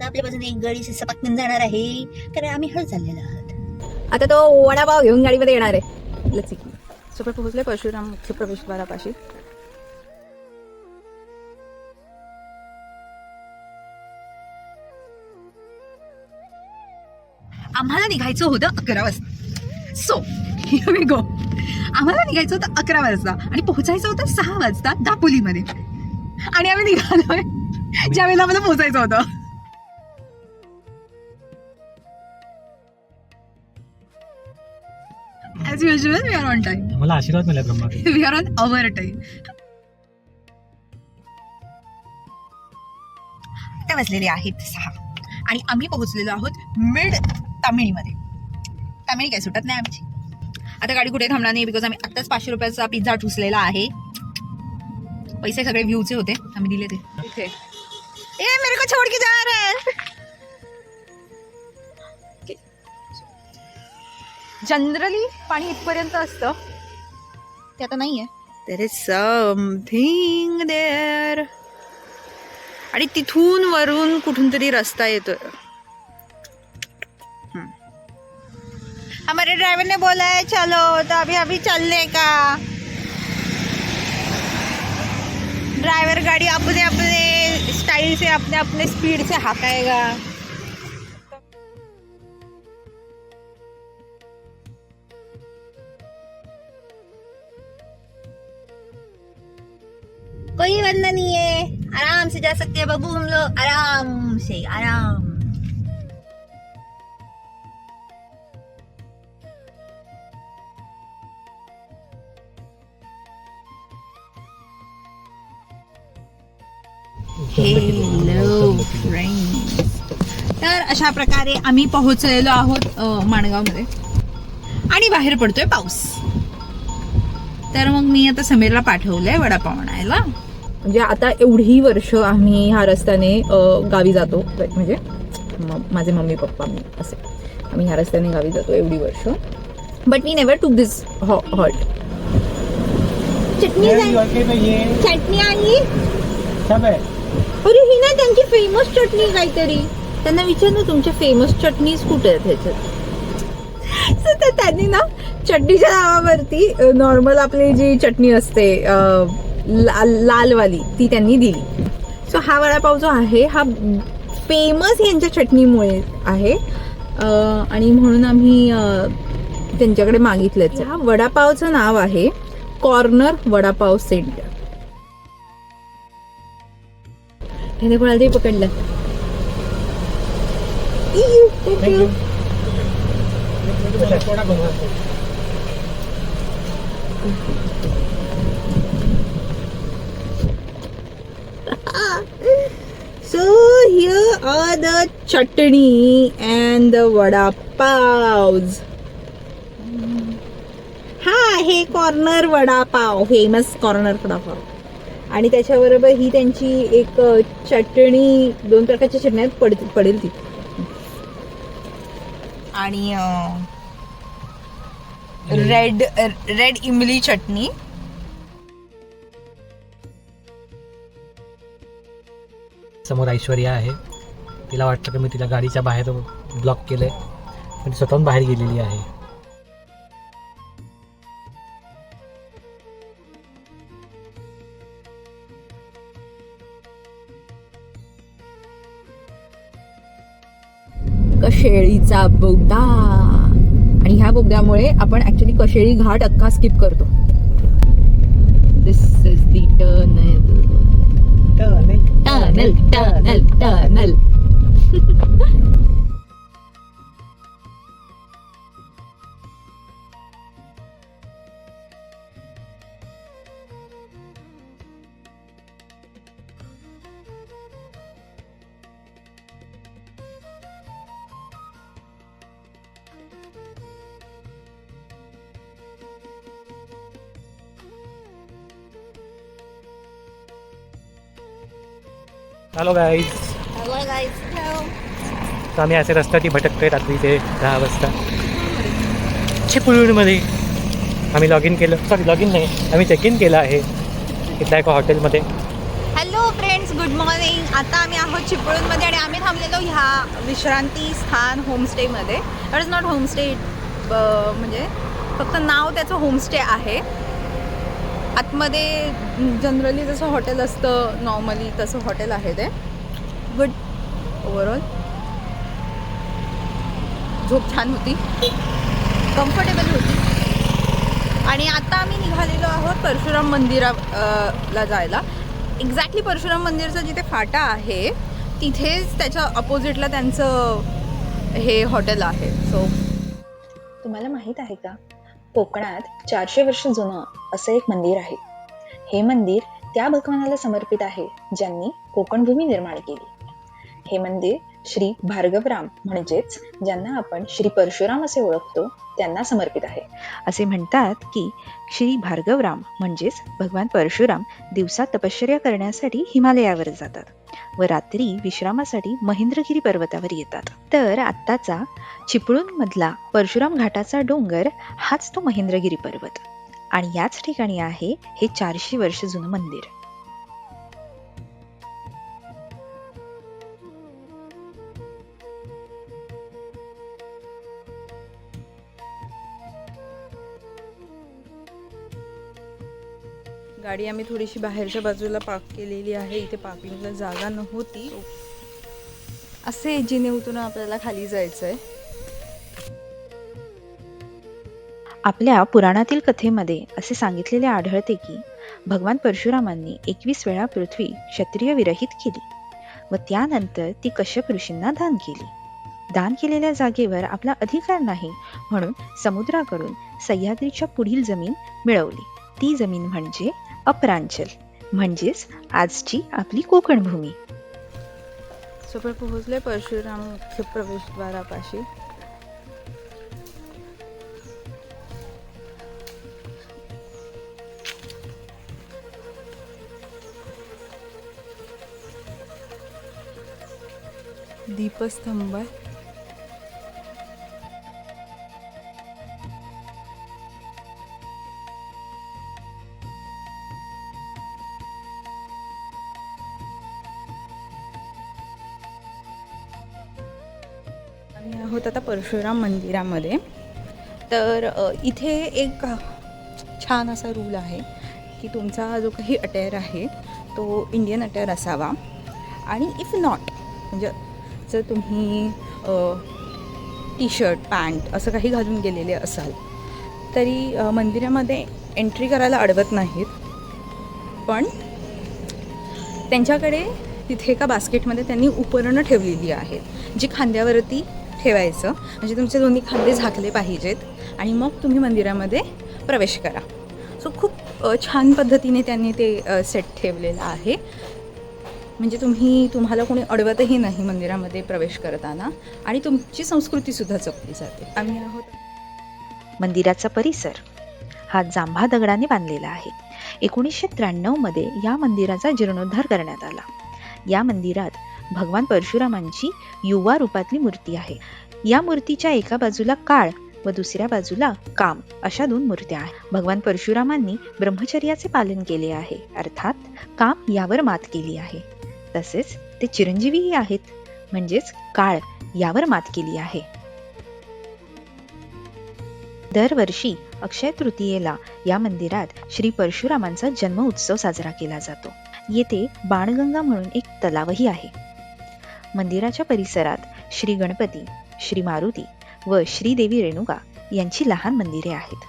तर आपल्या बाजूने एक गाडी सपाकून जाणार आहे. कारण आम्ही हळद चाललेलो आहोत. आता तो वडापाव घेऊन गाडीमध्ये येणार आहे. लसी सुपर पोहोचले परशुराम मुख्य प्रवेशद्वारापाशी आम्हाला निघायचं होतं अकरा वाजता. सो वी गो आम्हाला निघायचं होतं अकरा वाजता आणि पोहोचायचं होतं सहा वाजता दापोलीमध्ये. आणि आम्ही निघालोय ज्या वेळेला आम्हाला पोहोचायचं होतं. As usual we are on time मला आशीर्वाद मिळाला Brahma. We are on our time ते वाजलेले आहेत सहा. आणि आम्ही पोहोचलेलो आहोत मिड तामिळीमध्ये. तामिळी काय सुटत नाही आमची. आता गाडी कुठे थांबणार नाही बिकॉज आम्ही आत्ताच पाचशे रुपयाचा पिझ्झा ठुसलेला आहे. पैसे सगळे व्ह्यूचे होते. आम्ही दिले ते. इथे. ए मेरे को छोड़ के जा रहा है. जनरली पाणी इथपर्यंत असतं. ते आता नाहीये. देर इज समथिंग देअर आणि तिथून वरून कुठून तरी रस्ता येतोय. हमारे ड्राइवर ने बोला है चलो तो अभी अभी चलने का. ड्राइवर गाड़ी अपने अपने स्टाइल से अपने अपने स्पीड से हाकाएगा. कोई बंदा नहीं है। आराम से जा सकते हैं बाबू हम लोग। आराम से आराम। हॅलो फ्रेंड्स तर अशा प्रकारे आम्ही पोहोचलेलो आहोत माणगावमध्ये. आणि बाहेर पडतोय पाऊस. तर मग मी आता समीरला पाठवलंय वडापाव आणायला. म्हणजे आता एवढी वर्ष आम्ही ह्या रस्त्याने गावी जातो. म्हणजे माझे मम्मी पप्पा मी असे. आम्ही ह्या रस्त्याने गावी जातो एवढी वर्ष. बट मी नेवर टूक दिस हॉल्ट चटणी चटणी आणली? सब आहे. अरे ही ना त्यांची फेमस चटणी काहीतरी. त्यांना विचार ना तुमच्या फेमस चटणीज कुठे आहेत ह्याच्यात? त्यांनी ना चटणीच्या नावावरती नॉर्मल आपली जी चटणी असते ला- लालवाली ती त्यांनी दिली. सो हा वडापाव जो आहे हा फेमस यांच्या चटणीमुळे आहे. आणि म्हणून आम्ही त्यांच्याकडे मागितलंच. हा वडापावचं नाव आहे कॉर्नर वडापाव सेंटर. त्याने कोणाला तरी पकडलं. Thank you So here are the chutney and the vada paws. हा आहे corner vada pav famous corner vada pav आणि त्याच्याबरोबर ही त्यांची एक चटणी दोन प्रकारच्या चटण्या पड पडेल ती. आणि रेड रेड इमली चटणी. समोर ऐश्वर्या आहे. तिला वाटतं की मी तिला गाडीच्या बाहेर ब्लॉक केलंय. पण ती स्वतःहून बाहेर गेलेली आहे. कशेळीचा बोगदा. आणि ह्या बोगद्यामुळे आपण ऍक्च्युली कशेळी घाट अख्खा स्किप करतो. Tunnel, Tunnel, Tunnel. Hello guys तर आम्ही असे रस्त्याची भटकतोय रात्रीचे दहा वाजता. चिपळूणमध्ये आम्ही लॉग इन केलं. सॉरी लॉग इन नाही. आम्ही चेक इन केलं आहे. इथल्या एका हॉटेलमध्ये हॅलो फ्रेंड्स गुड मॉर्निंग आता आम्ही आहोत चिपळूणमध्ये आणि आम्ही थांबलेलो ह्या विश्रांती स्थान होमस्टेमध्ये इट इज नॉट होमस्टे म्हणजे फक्त नाव त्याचं होमस्टे आहे. आतमध्ये जनरली जसं हॉटेल असतं नॉर्मली तसं हॉटेल आहे ते. गुड ओवरऑल झोप छान होती. कम्फर्टेबल होती. आणि आता आम्ही निघालेलो आहोत परशुराम मंदिरा ला जायला. एक्झॅक्टली परशुराम मंदिरचा जिथे फाटा आहे तिथेच त्याच्या अपोजिटला त्यांचं हे हॉटेल आहे. सो तुम्हाला माहीत आहे का? कोकणात चारशे वर्ष जुनं असं एक मंदिर आहे. हे मंदिर त्या भगवानाला समर्पित आहे ज्यांनी कोकण भूमी निर्माण केली. हे मंदिर श्री भार्गवराम म्हणजेच ज्यांना आपण श्री परशुराम असे ओळखतो त्यांना समर्पित आहे. असे म्हणतात की श्री भार्गवराम म्हणजेच भगवान परशुराम दिवसा तपश्चर्या करण्यासाठी हिमालयावर जातात व रात्री विश्रामासाठी महेंद्रगिरी पर्वतावर येतात. तर आत्ताचा चिपळूण मधला परशुराम घाटाचा डोंगर हाच तो महेंद्रगिरी पर्वत. आणि याच ठिकाणी आहे हे चारशे वर्ष जुनं मंदिर. गाडी आम्ही थोडीशी बाहेरच्या बाजूला पार्क केलेली आहे. इथे पार्किंगला जागा नव्हती. असे जिने उतरून आपल्याला खाली जायचं आहे आपल्या पुराणातील कथेमध्ये असे सांगितलेले आढळते की भगवान परशुरामांनी एकवीस वेळा पृथ्वी क्षत्रिय विरहित केली व त्यानंतर ती कश्यप ऋषींना दान केली. दान केलेल्या जागेवर आपला अधिकार नाही म्हणून समुद्राकडून सह्याद्रीच्या पुढील जमीन मिळवली. ती जमीन म्हणजे अपरांचल म्हणजेच आजची आपली कोकण भूमी. सो पोहोचले परशुराम मुख्य प्रवेशद्वारापाशी दीपस्तंभ आम्ही आहोत आता परशुराम मंदिरामध्ये. तर इथे एक छान असा रूल आहे की तुमचा जो काही अटेअर आहे तो इंडियन अटेअर असावा. आणि इफ नॉट म्हणजे जर तुम्ही टी शर्ट पॅन्ट असं काही घालून गेलेले असाल तरी मंदिरामध्ये एंट्री करायला अडवत नाहीत. पण त्यांच्याकडे तिथे एका बास्केटमध्ये त्यांनी उपकरणं ठेवलेली आहेत जी खांद्यावरती ठेवायचं. म्हणजे तुमचे दोन्ही खांदे झाकले पाहिजेत आणि मग तुम्ही मंदिरामध्ये प्रवेश करा. सो खूप छान पद्धतीने त्यांनी ते सेट ठेवलेलं आहे. म्हणजे तुम्ही तुम्हाला कोणी अडवतही नाही मंदिरामध्ये प्रवेश करताना आणि तुमची संस्कृतीसुद्धा जपली जाते. आम्ही आहोत. मंदिराचा परिसर हा जांभा दगडाने बांधलेला आहे. एकोणीसशे त्र्याण्णवमध्ये या मंदिराचा जीर्णोद्धार करण्यात आला. या मंदिरात भगवान परशुरामांची युवा रूपातली मूर्ती आहे. या मूर्तीच्या एका बाजूला काळ व दुसऱ्या बाजूला काम अशा दोन मूर्त्या आहेत. भगवान परशुरामांनी ब्रह्मचर्याचे पालन केले आहे. अर्थात काम यावर मात केली आहे. तसेच ते चिरंजीवीही आहेत. म्हणजेच काळ यावर मात केली आहे. दरवर्षी अक्षय तृतीयेला या मंदिरात श्री परशुरामांचा जन्म उत्सव साजरा केला जातो. येथे बाणगंगा म्हणून एक तलावही आहे. मंदिराच्या परिसरात श्री गणपती श्री मारुती व श्रीदेवी रेणुका यांची लहान मंदिरे आहेत.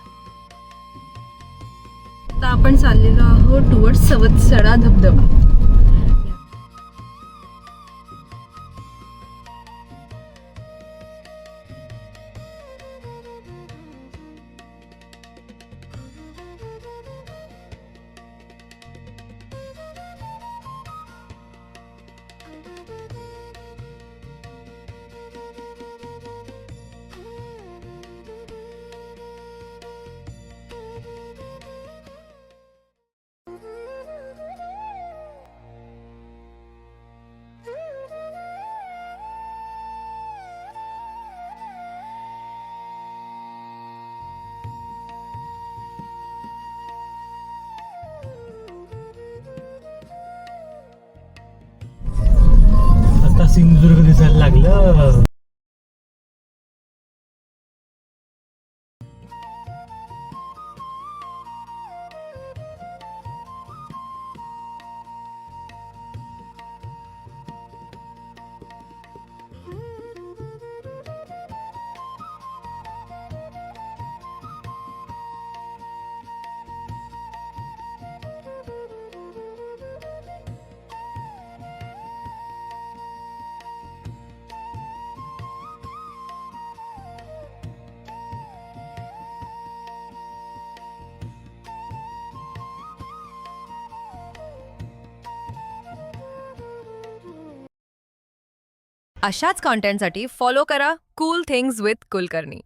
आता आपण चाललेलो आहोत टुवर्ड सवत्सडा धबधबा. सिंधुदुर्ग दिसायला लागलं. अशाच कॉन्टेंटसाठी फॉलो करा कूल थिंग्स विथ कुलकर्णी